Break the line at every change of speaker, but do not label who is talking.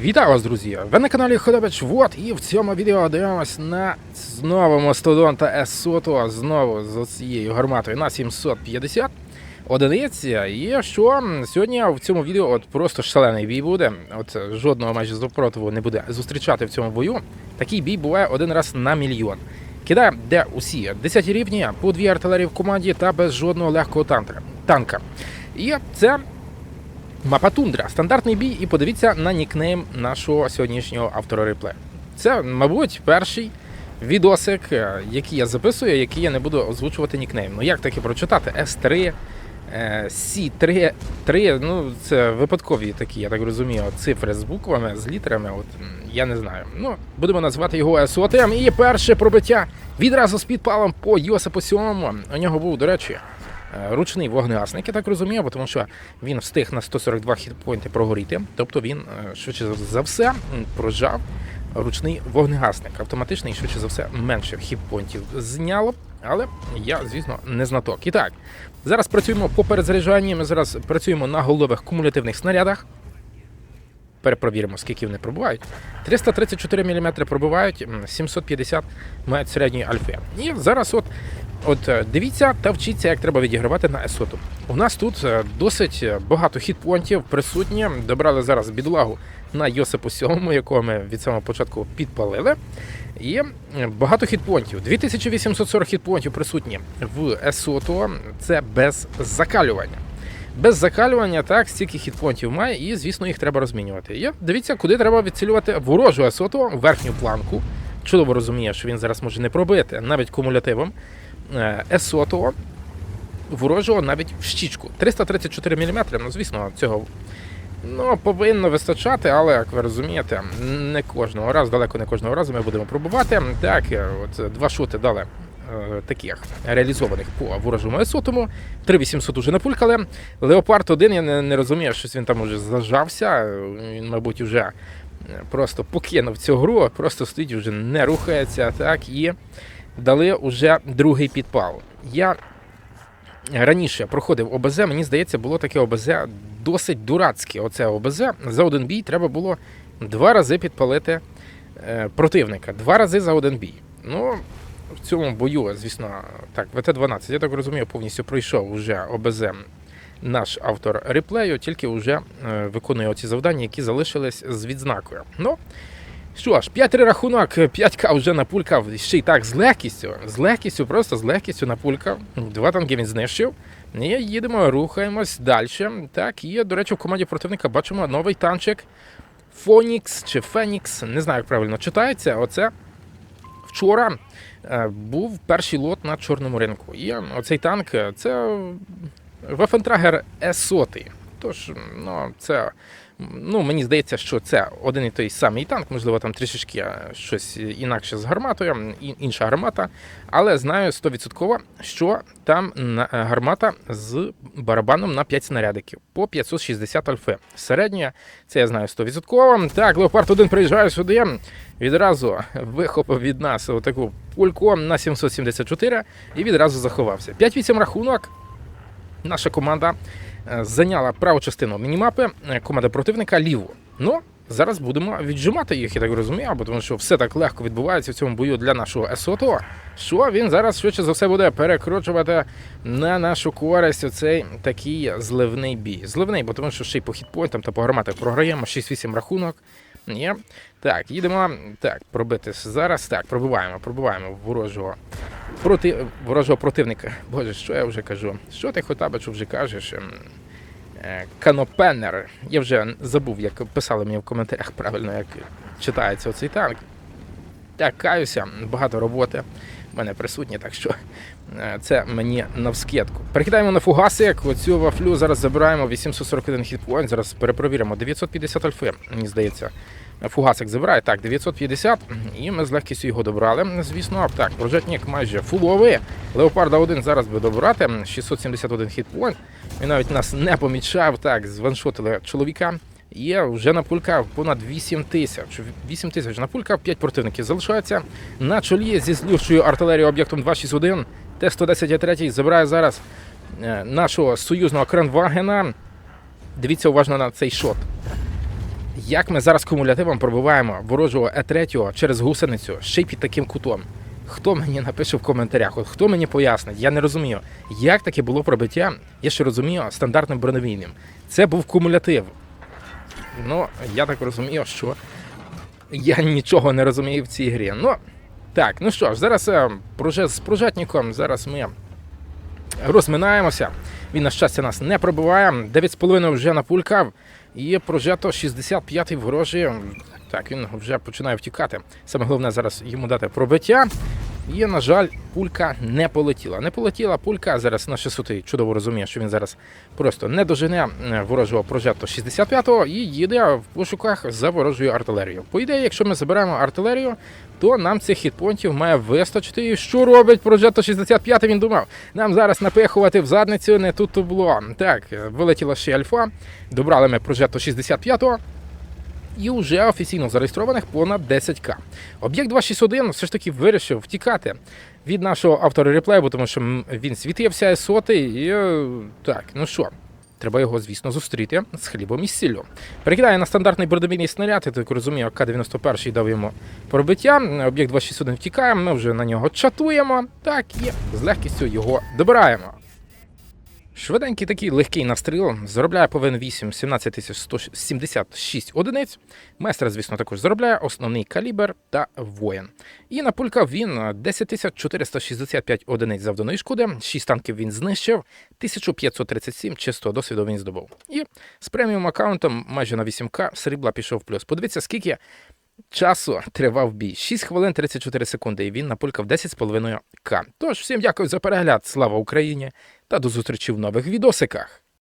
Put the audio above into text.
Вітаю вас, друзі! Ви на каналі Ходобич Вот і в цьому відео дивимось на знову мастодонта S100, знову з цією гарматою на 750 одиниць. І що сьогодні в цьому відео от просто шалений бій буде. От жодного майже супротиву не буде зустрічати в цьому бою. Такий бій буває один раз на мільйон. Кидає, де усі 10 рівні, по дві артилерії в команді та без жодного легкого танка. І це Мапа Тундра, стандартний бій, і подивіться на нікнейм нашого сьогоднішнього автора реплею. Це, мабуть, перший відосик, е, який я записую, який я не буду озвучувати нікнейм. Ну як таки прочитати? S3, е, C3, 3, ну це випадкові такі, я так розумію, цифри з буквами, з літерами. От я не знаю. Ну, будемо називати його СОТМ. І перше пробиття відразу з підпалом по Йосипу Сьомому. У нього був, до речі. Е, Ручний вогнегасник, я так розумію, тому що він встиг на 142 хітпойнти прогоріти. Тобто він е, швидше за все прожав ручний вогнегасник. Автоматичний, швидше за все, менше хітпойнтів зняло. Але я, звісно, не знаток. І так, зараз працюємо по перезаряджанні. Ми зараз працюємо на голових кумулятивних снарядах. Перепровіримо, скільки вони пробувають. 334 мм пробувають, 750 мають середньої альфи. І зараз от От е, дивіться та вчіться, як треба відігравати на есоту. У нас тут е, досить багато хітпонтів присутні. Добрали зараз бідолагу на Йосипу Сьому, якого ми від самого початку підпалили. І багато хітпонтів. 2840 хітпонтів присутні в есоту. Це без закалювання. Без закалювання, так, стільки хітпонтів має, і, звісно, їх треба розмінювати. І дивіться, куди треба відцілювати ворожу есоту, верхню планку. Чудово розуміє, що він зараз може не пробити навіть кумулятивом. Е, Есотого ворожого навіть в щічку. 334 мм, ну звісно, цього ну, повинно вистачати, але як ви розумієте, не кожного разу, далеко не кожного разу ми будемо пробувати. Так, е, от два шоти дали. Е, Таких реалізованих по ворожому есотому. 3800 уже напулькали. Леопард 1, я не, не розумію, щось він там уже зажався. Він, мабуть, вже е, просто покинув цю гру, просто стоїть, вже не рухається. Так, і дали уже другий підпал. Я раніше проходив ОБЗ, мені здається, було таке ОБЗ досить дурацьке. Оце ОБЗ. За один бій треба було два рази підпалити е, противника. Два рази за один бій. Ну, в цьому бою, звісно, так, ВТ-12, я так розумію, повністю пройшов уже ОБЗ наш автор реплею, тільки вже е, виконує оці завдання, які залишились з відзнакою. Ну, що ж, 5 рахунок, 5К вже напулькав, ще й так з легкістю, з легкістю, просто з легкістю напулькав. Два танки він знищив. І їдемо, рухаємось далі. Так, і, до речі, в команді противника бачимо новий танчик Фонікс чи Фенікс, не знаю, як правильно читається. Оце вчора е, був перший лот на чорному ринку. І оцей танк е, це Вафентрагер С-100. Тож, ну, це Ну, мені здається, що це один і той самий танк, можливо, там трішечки щось інакше з гарматою, інша гармата. Але знаю 100%, що там е, гармата з барабаном на 5 снарядиків по 560 альфи. Середня, це я знаю 100%. Так, Леопард 1 приїжджає сюди. Відразу вихопив від нас отаку пульку на 774 і відразу заховався. 5-8 рахунок. Наша команда зайняла праву частину мінімапи, е, команда противника ліву. Ну, зараз будемо віджимати їх, я так розумію, бо тому що все так легко відбувається в цьому бою для нашого СОТО, що він зараз швидше за все буде перекручувати на нашу користь оцей такий зливний бій. Зливний, бо тому що ще й по хітпойнтам та по гарматах програємо 6-8 рахунок. Ні. Так, їдемо. Так, пробити зараз. Так, пробиваємо, пробиваємо ворожого проти ворожого противника. Боже, що я вже кажу? Що ти Хотабичу вже кажеш? Ем, е, Канопенер. Я вже забув, як писали мені в коментарях правильно, як читається оцей танк. Так, каюся, багато роботи в мене присутні, так що е, це мені навскидку. Перекидаємо на фугаси, як оцю вафлю зараз забираємо 841 хітпоінт, зараз перепровіримо. 950 альфи, мені здається. Фугасик забирає. Так, 950, і ми з легкістю його добрали. Звісно, так, прожетник майже фуловий. Леопарда 1 зараз би добрати. 671 хітпоінт. Він навіть нас не помічав. Так, званшотили чоловіка. Є вже напулькав понад 8 тисяч. 8 тисяч напулькав, 5 противників залишається на чолі зі злющою артилерією об'єктом 261. Т-110 забирає зараз е, нашого союзного Кренвагена. Дивіться уважно на цей шот. Як ми зараз кумулятивом пробиваємо ворожого Е3 через гусеницю ще й під таким кутом? Хто мені напише в коментарях? Хто мені пояснить? Я не розумію, як таке було пробиття, я ще розумію, стандартним броневійним. Це був кумулятив. Ну, я так розумію, що я нічого не розумію в цій грі. Ну, так, ну що ж, зараз е, з прожетником зараз ми розминаємося. Він, на щастя, нас не пробиває. 9,5 вже напулькав. І прожето 65-й ворожий. Так, він вже починає втікати. Саме головне зараз йому дати пробиття. І, на жаль, пулька не полетіла. Не полетіла пулька. Зараз на 600 чудово розуміє, що він зараз просто не дожене е, ворожого прожету 65-го і їде в пошуках за ворожою артилерією. По ідеї, якщо ми заберемо артилерію, то нам цих хітпонтів має вистачити. І що робить прожето 65 Він думав, нам зараз напихувати в задницю, не тут то було. Так, вилетіла ще альфа. Добрали ми прожето 65-го. І вже офіційно зареєстрованих понад 10к. Об'єкт 261 все ж таки вирішив втікати від нашого автора реплею, тому що він світився сотий. І е, так, ну що, треба його, звісно, зустріти з хлібом і сіллю. Перекидає на стандартний бордомійний снаряд, я так розумію, К-91 дав йому пробиття. Об'єкт 261 втікає, ми вже на нього чатуємо. Так, і з легкістю його добираємо. Швиденький такий легкий настріл заробляє по ВН 8 17 176 одиниць. Майстер, звісно, також заробляє основний калібр та воїн. І на пулька він 10 465 одиниць завданої шкоди, 6 танків він знищив, 1537 чистого досвіду він здобув. І з преміум аккаунтом майже на 8К срібла пішов плюс. Подивіться, скільки часу тривав бій. 6 хвилин 34 секунди, і він напулькав 10,5К. Тож, всім дякую за перегляд. Слава Україні! Та до зустрічі в нових відосиках.